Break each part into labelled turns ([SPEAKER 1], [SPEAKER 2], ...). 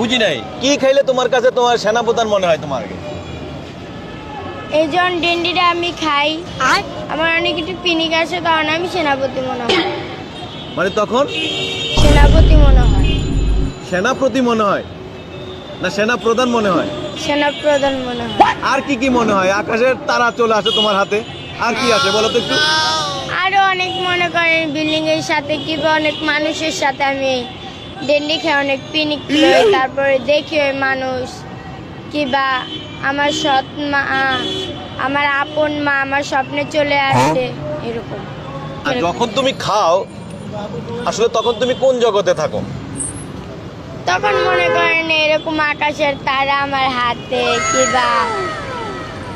[SPEAKER 1] বুঝি নাই। কি খাইলে তোমার কাছে তোমার সেনাপ্রধান মনে হয় তোমার?
[SPEAKER 2] এই যখন ডেন্ডিটা আমি খাই। আর আমার অনেক একটু পিনিক আসে তখন আমি সেনাপতি মনে হয়।
[SPEAKER 1] মানে তখন?
[SPEAKER 2] সেনাপতি মনে হয়।
[SPEAKER 1] সেনাপ্রতি মনে হয়? না সেনা প্রধান মনে হয়?
[SPEAKER 2] সেনাপ্রধান মনে হয়।
[SPEAKER 1] আর কি কি মনে হয়? আকাশের তারা চলে আসে তোমার হাতে। আর কি আছে বলো তো একটু?
[SPEAKER 2] আরও অনেক মনে করেন বিল্ডিং এর সাথে কিংবা অনেক মানুষের সাথে আমি ডেন্ডি খেয়ে অনেক পিনিক লই তারপরে দেখি ওই মানুষ কিবা আমার সৎ মা আমার আপন মা আমার স্বপ্নে চলে আসে এরকম।
[SPEAKER 1] আর যখন তুমি খাও আসলে তখন তুমি কোন জগতে থাকো?
[SPEAKER 2] তখন মনে করেন এরকম আকাশের তারা আমার হাতে কিবা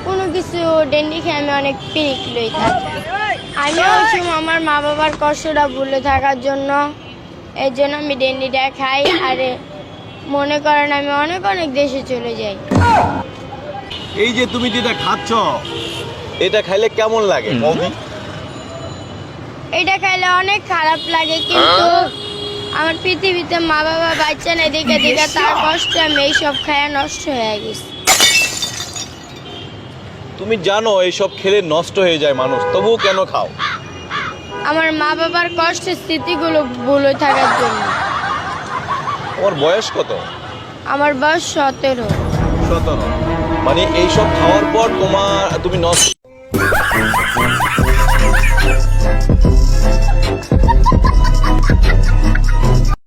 [SPEAKER 2] কোনো কিছু ডেন্ডি খেয়ে আমি অনেক পিনিক লই থাকি। আমি ওই সময় আমার মা বাবার কষ্টটা ভুলে থাকার জন্য এর জন্য আমি ডেন্ডিটা খাই আর মনে করেন আমি অনেক অনেক দেশে চলে যাই।
[SPEAKER 1] এই যে তুমি যেটা খাচ্ছ এটা খাইলে কেমন লাগে?
[SPEAKER 2] এটা খাইলে অনেক খারাপ লাগে কিন্তু আমার পৃথিবীতে মা বাবা বাচ্চা নেই দেখে দেখে তার কষ্ট আমি এইসব খায়া নষ্ট হয়ে গেছি।
[SPEAKER 1] তুমি জানো এইসব খেলে নষ্ট হয়ে যায় মানুষ তবুও কেন খাও?
[SPEAKER 2] আমার মা বাবার কষ্টের স্মৃতিগুলো ভুলে থাকার জন্য।
[SPEAKER 1] ওর বয়স কত?
[SPEAKER 2] আমার বয়স সতেরো।
[SPEAKER 1] সতেরো। মানে এইসব খাওয়ার পর তোমার তুমি নষ্ট